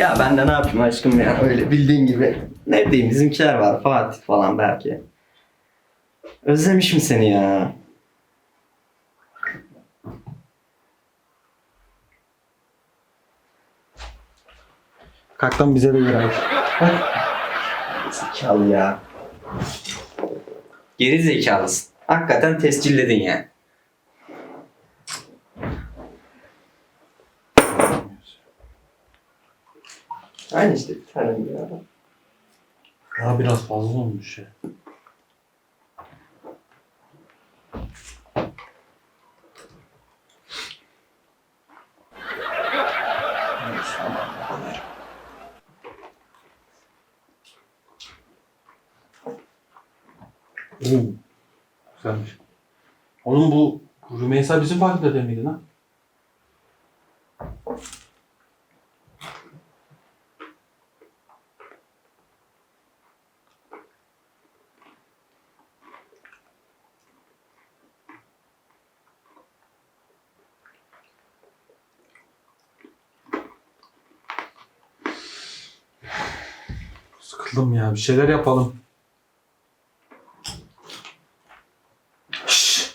Ya ben de ne yapayım aşkım ya öyle bildiğin gibi. Ne bileyim bizimkiler var Fatih falan belki. Özlemişim seni ya. Kalktan bize de göre. Zekalı ya. Geri zekalısın. Hakikaten tescilledin yani. Aynı işte bir tane bir ara. Ya biraz fazla olmuş ya. Oo, güzelmiş. Oğlum bu Rümeysa bizim fakültede miydi lan? Sıkıldım ya. Bir şeyler yapalım. Şşş.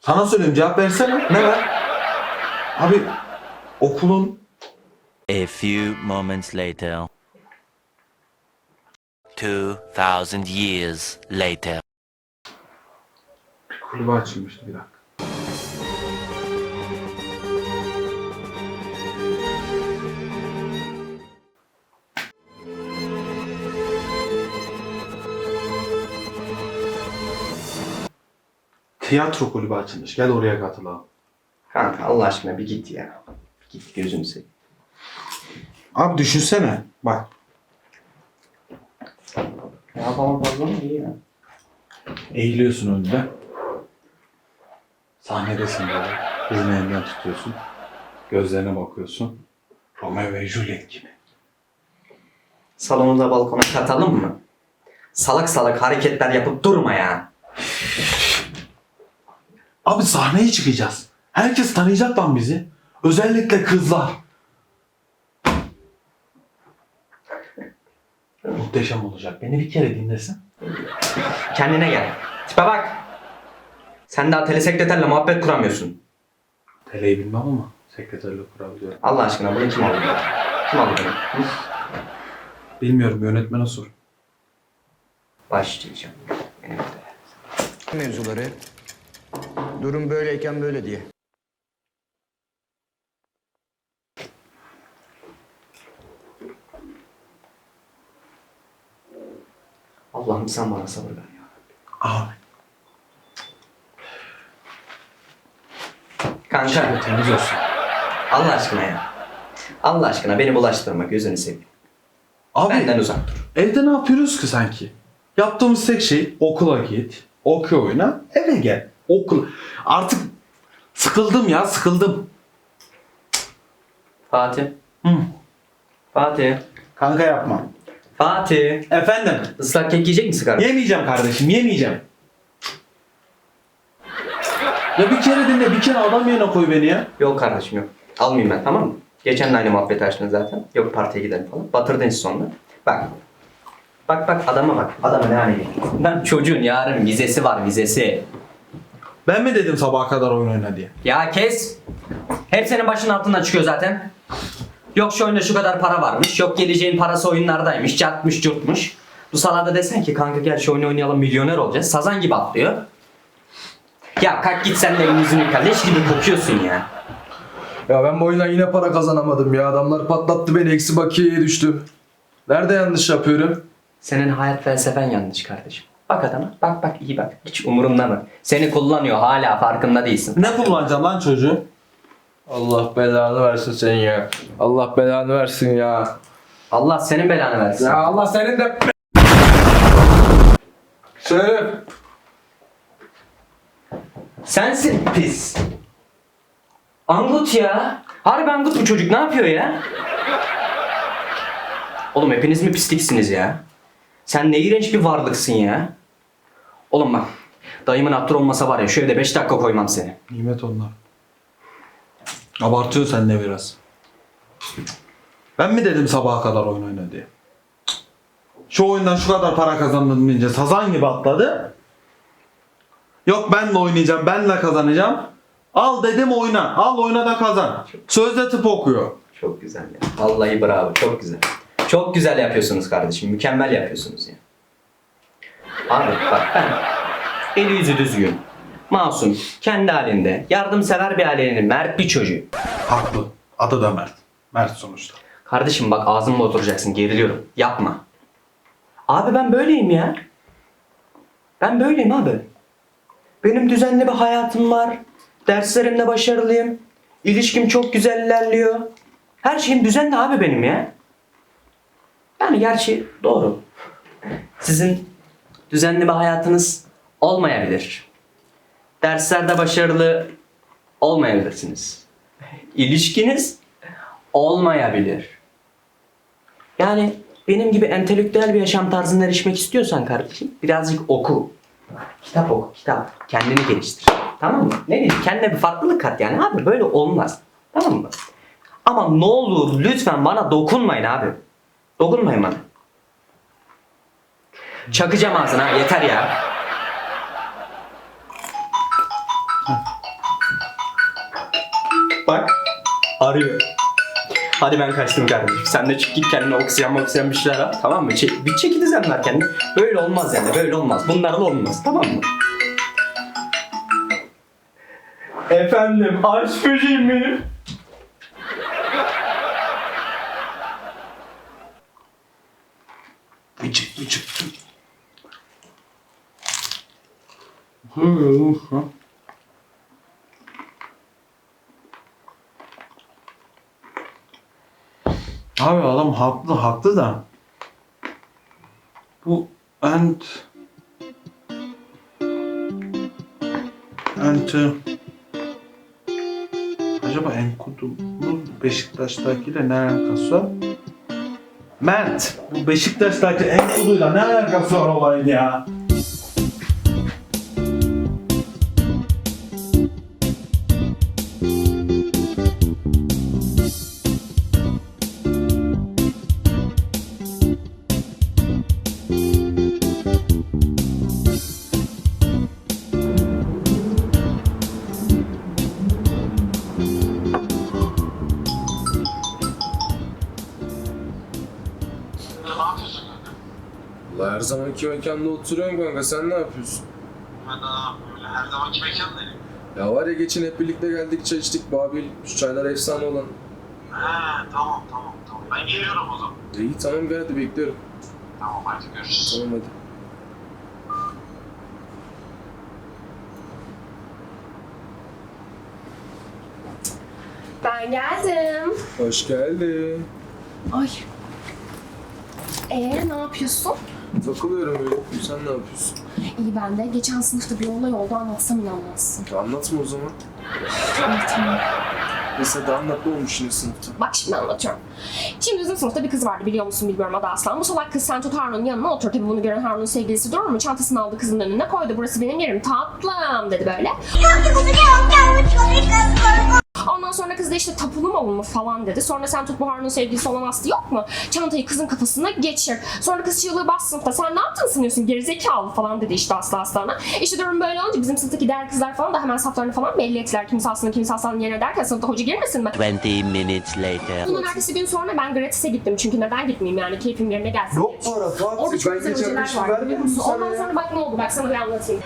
Sana söyleyeyim cevap versene. Ne var? Abi okulun A few moments later. 2000 years later. kulübü açılmıştı bir dakika. Tiyatro kulübü açılmış. Gel oraya katılalım. Kanka Allah aşkına bir git ya. Bir git gözünü seveyim. Abi düşünsene. Bak. Ya falan fazla mı iyi ya? Eğiliyorsun önünde. Sahnedesin böyle. Kızın elinden tutuyorsun. Gözlerine bakıyorsun. Romeo ve Juliet gibi. Salonu da balkona katalım mı? Salak salak hareketler yapıp durma ya. Abi sahneye çıkacağız. Herkes tanıyacak lan bizi. Özellikle kızlar. Muhteşem olacak. Beni bir kere dinlesin. Kendine gel. Tipe bak. Sen daha telesekreterle muhabbet kuramıyorsun. Teleyi bilmem ama sekreterle kurabiliyorum. Allah aşkına bunu kim aldı? Kim aldı bunu? Bilmiyorum yönetmene sor. Başlayacağım. Benim de. mevzuları durum böyleyken böyle diye. Allah'ım sen bana sabır ver ya. Abi. Kanka Temiz olsun. Allah aşkına ya. Allah aşkına beni bulaştırma gözünü seveyim. Abi Benden uzak dur. evde ne yapıyoruz ki sanki? Yaptığımız tek şey okula git, okey oyna, eve gel. Okul. Artık sıkıldım ya sıkıldım. Fatih. Hı. Fatih. Kanka yapma. Fatih. Efendim? Islak kek yiyecek misin kardeşim? Yemeyeceğim kardeşim, yemeyeceğim. Ya bir kere dinle, bir kere adam yerine koy beni ya. Yok kardeşim yok. Almayayım ben tamam mı? Geçen de aynı muhabbet açtın zaten. Yok partiye gidelim falan. Batırdın sonra. Bak. Bak bak adama bak. Adama ne hale. Lan çocuğun yarın vizesi var vizesi. Ben mi dedim sabaha kadar oyun oyna diye? Ya kes. Hep senin başının altından çıkıyor zaten. Yok şu oyunda şu kadar para varmış. Yok geleceğin parası oyunlardaymış. Çarpmış curtmuş. Bu salada desen ki kanka gel şu oyunu oynayalım milyoner olacağız. Sazan gibi atlıyor. Ya kalk git sen de elini yüzünü yıka. Leş gibi kokuyorsun ya. Ya ben bu oyundan yine para kazanamadım ya. Adamlar patlattı beni. Eksi bakiyeye düştüm. Nerede yanlış yapıyorum? Senin hayat felsefen yanlış kardeşim. Bak adama. Bak bak iyi bak. Hiç umurumda mı? Seni kullanıyor hala farkında değilsin. Ne kullanacağım lan çocuğu? Allah belanı versin sen ya. Allah belanı versin ya. Allah senin belanı versin. Ya Allah senin de... Söyle. Sensin pis. Angut ya. Harbi Angut bu çocuk ne yapıyor ya? Oğlum hepiniz mi pisliksiniz ya? Sen ne iğrenç bir varlıksın ya. Oğlum bak. Dayımın hatırı olmasa var ya şu evde 5 dakika koymam seni. Nimet onlar. Abartıyor sen de biraz. Ben mi dedim sabaha kadar oyun oyna diye? Şu oyundan şu kadar para kazandım deyince sazan gibi atladı. Yok ben de oynayacağım, ben de kazanacağım. Al dedim oyna. Al oyna da kazan. Sözde tıp okuyor. Çok güzel ya. Vallahi bravo. Çok güzel. Çok güzel yapıyorsunuz kardeşim. Mükemmel yapıyorsunuz ya. Abi bak ben eli yüzü düzgün, masum, kendi halinde, yardımsever bir ailenin mert bir çocuğu. Haklı. Adı da Mert. Mert sonuçta. Kardeşim bak ağzımla oturacaksın. Geriliyorum. Yapma. Abi ben böyleyim ya. Ben böyleyim abi. Benim düzenli bir hayatım var. Derslerimde başarılıyım. İlişkim çok güzel ilerliyor. Her şeyim düzenli abi benim ya. Yani gerçi doğru. Sizin düzenli bir hayatınız olmayabilir. Derslerde başarılı olmayabilirsiniz. İlişkiniz olmayabilir. Yani benim gibi entelektüel bir yaşam tarzına erişmek istiyorsan kardeşim birazcık oku. Kitap oku, kitap. Kendini geliştir. Tamam mı? Ne diyeyim? Kendine bir farklılık kat yani abi. Böyle olmaz. Tamam mı? Ama ne olur lütfen bana dokunmayın abi. Dokunmayın bana. Çakacağım ağzına yeter ya. Bak arıyor. Hadi ben kaçtım kardeşim. Sen de çık git kendine oksijen oksijen bir şeyler al. Tamam mı? Çek, bir çeki düzen ver kendine. Böyle olmaz yani. Böyle olmaz. Bunlarla olmaz. Tamam mı? Efendim aşk böceğim benim. Abi adam haklı haklı da bu ent ent acaba Enkudu bu Beşiktaş'takiyle ne alakası var? Mert bu Beşiktaş'taki Enkudu'yla ne alakası var olayın ya? Her zamanki mekanda oturuyorsun kanka sen ne yapıyorsun? Ben de ne öyle her zamanki mekandayım. Ya var ya geçen hep birlikte geldik çay içtik Babil şu çaylar efsane olan. He tamam tamam tamam. Ben geliyorum o zaman. İyi tamam gel hadi bekliyorum. Tamam hadi görüşürüz. Tamam hadi. Ben geldim. Hoş geldin. Ay. Ee ne yapıyorsun? Takılıyorum öyle. Sen ne yapıyorsun? İyi ben de. Geçen sınıfta bir olay oldu anlatsam inanmazsın. Ya anlatma o zaman. Anlatamam. Neyse de anlat ne olmuş yine sınıfta. Bak şimdi anlatıyorum. Şimdi bizim sınıfta bir kız vardı biliyor musun bilmiyorum adı Aslan. Bu salak kız sen tut Harun'un yanına otur. Tabii bunu gören Harun'un sevgilisi durur mu? Çantasını aldı kızın önüne koydu. Burası benim yerim tatlım dedi böyle. Ondan sonra kız da işte tapulu mu mu falan dedi. Sonra sen tut bu Harun'un sevgilisi olan Aslı yok mu? Çantayı kızın kafasına geçir. Sonra kız çığlığı bas sınıfta. Sen ne yaptın sanıyorsun gerizekalı falan dedi işte Aslı Aslan'a. İşte durum böyle olunca bizim sınıftaki diğer kızlar falan da hemen saflarını falan belli ettiler. Kimse Aslı'nın kimse Aslan'ın yerine derken sınıfta hoca girmesin mi? 20 minutes later. Bunun ertesi gün sonra ben gratis'e gittim. Çünkü neden gitmeyeyim yani keyfim yerine gelsin. diye. para Fatih. Orada çok güzel hocalar var biliyor musun? Ondan sonra bak ne oldu bak sana bir anlatayım.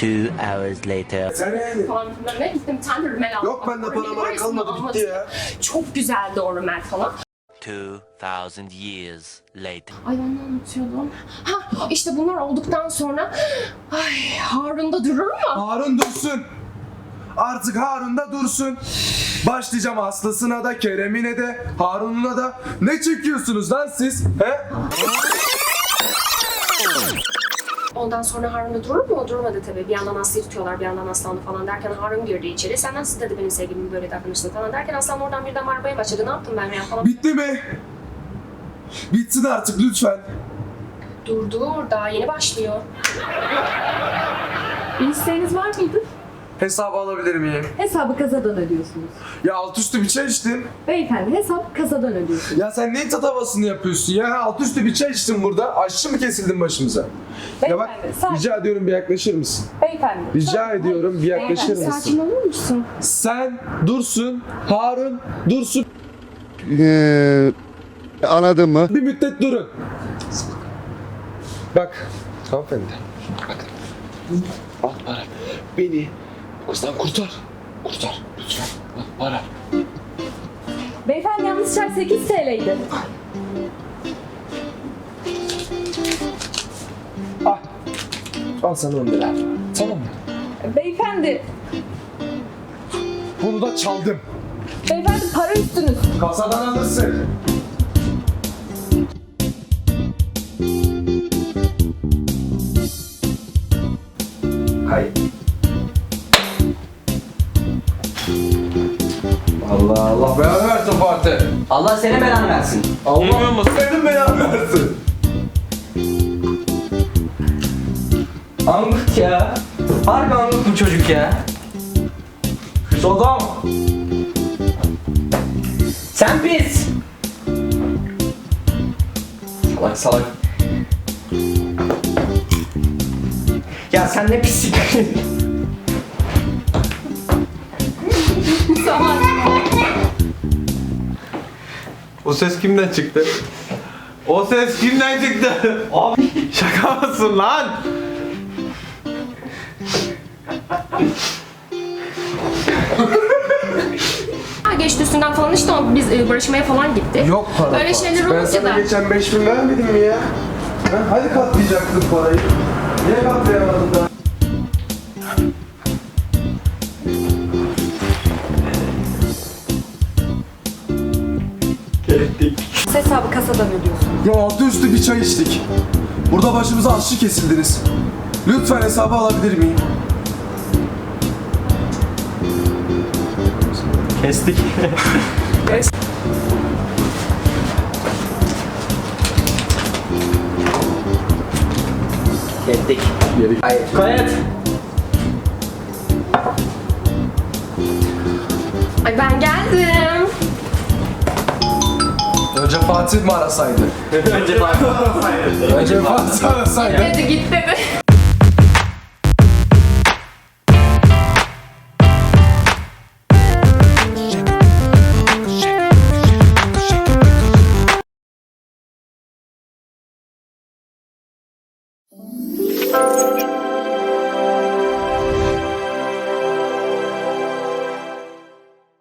Two hours later. Sen. Falan ne gittim bir tane rümel aldım. Yok bende para mara kalmadı, bitti ya. Çok güzeldi o rümel falan. 2000 years later. Ay ben ne anlatıyordum? Ha işte bunlar olduktan sonra ay Harun da durur mu? Harun dursun. Artık Harun da dursun. Başlayacağım Aslı'sına da, Kerem'ine de, Harun'una da. Ne çekiyorsunuz lan siz? He? Ondan sonra Harun da durur mu? O durmadı tabii. Bir yandan Aslı'yı tutuyorlar, bir yandan Aslan'ı falan derken Harun girdi içeri. Sen nasıl dedi benim sevgilimin böyle davranışını falan derken Aslan oradan birden bağırmaya başladı. Ne yaptım ben ya falan. Bitti mi? Bitsin artık lütfen. Dur dur daha yeni başlıyor. Bir isteğiniz var mıydı? Hesabı alabilir miyim? Hesabı kasadan ödüyorsunuz. Ya alt üstü bir çay içtim. Beyefendi hesap kasadan ödüyorsunuz. Ya sen neyin tatavasını yapıyorsun ya? Alt üstü bir çay içtim burada. Aşçı mı kesildin başımıza? Ya bak Beyefendi, sakin. rica ediyorum bir yaklaşır mısın? Beyefendi. Rica sakin. ediyorum bir yaklaşır Beyefendi, mısın? Sakin olur musun? Sen Dursun, Harun, Dursun Ee, anladın mı? bir müddet durun. Bak hanımefendi. Bak. Al para. Beni kızdan kurtar. Kurtar lütfen. Al para. Beyefendi yalnız çay 8 TL'ydi. Al. Al sana 10 lira. Tamam mı? Beyefendi, Bunu da çaldım. beyefendi para üstünüz. Kasadan alırsın. Allah seni belanı versin. Allah senin belanı versin. Angut ya. Harbi angut bu çocuk ya. Adam. Sen pis. Salak salak. Ya sen ne pislik. O ses kimden çıktı? O ses kimden çıktı? Abi şaka mısın lan? Ha, geçti üstünden falan işte ama biz e, barışmaya falan gittik. Yok para. Öyle şeyler Ben olunca sana da. geçen 5000 vermedim mi ya? Ha, hadi katlayacaktın parayı. Niye katlayamadın da? Hesabı kasadan ödüyorsunuz. Ya altı üstü bir çay içtik. Burada başımıza aşçı kesildiniz. Lütfen hesabı alabilir miyim? Kestik. Kestik. Hayır. Kayıt. Ay ben geldim. Önce Fatih mi arasaydı? Önce bak. Önce Fatih arasaydı. Dedi git dedi.